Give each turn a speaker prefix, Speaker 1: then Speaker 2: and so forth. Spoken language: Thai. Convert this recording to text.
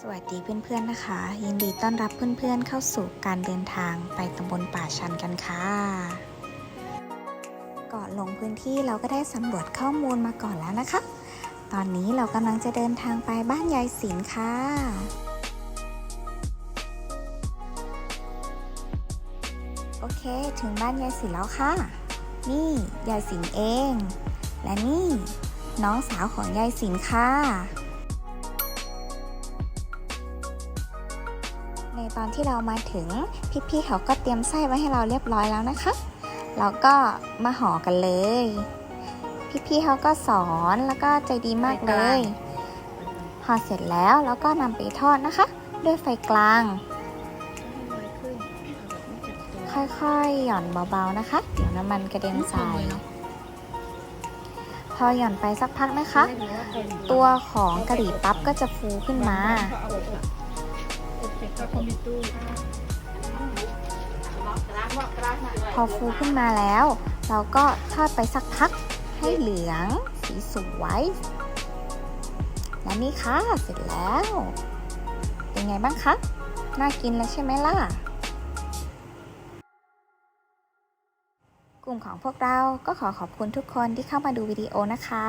Speaker 1: สวัสดีเพื่อนๆนะคะ ยินดีต้อนรับเพื่อนๆเข้าสู่การเดินทางไปตำบลป่าชันกันค่ะก่อนลงพื้นที่เราก็ได้สำรวจข้อมูลมาก่อนแล้วนะคะ ตอนนี้เรากำลังจะเดินทางไปบ้านยายศิลค่ะโอเคถึงบ้านยายศิลแล้วค่ะ นี่ยายศิลเอง และนี่น้องสาวของยายศิลค่ะ ในตอนที่เรามาถึงพี่ๆเขาก็เตรียมไส้ไว้ให้เราเรียบร้อยแล้วนะคะ เราก็มาห่อกันเลย พี่ๆเขาก็สอนแล้วก็ใจดีมากเลยห่อเสร็จแล้วแล้วก็นำไปทอดนะคะ ด้วยไฟกลาง ค่อยๆหย่อนเบาๆนะคะ เดี๋ยวน้ำมันกระเด็นใส่พอหย่อนไปสักพักนะคะ ตัวของกะหรี่ปั๊บก็จะฟูขึ้นมา พอฟูขึ้นมาแล้ว เราก็ทอดไปสักพักให้เหลืองสีสวยและนี่ค่ะเสร็จแล้ว เป็นไงบ้างคะ น่ากินแล้วใช่ไหมล่ะ กลุ่มของพวกเราก็ขอขอบคุณทุกคนที่เข้ามาดูวิดีโอนะคะ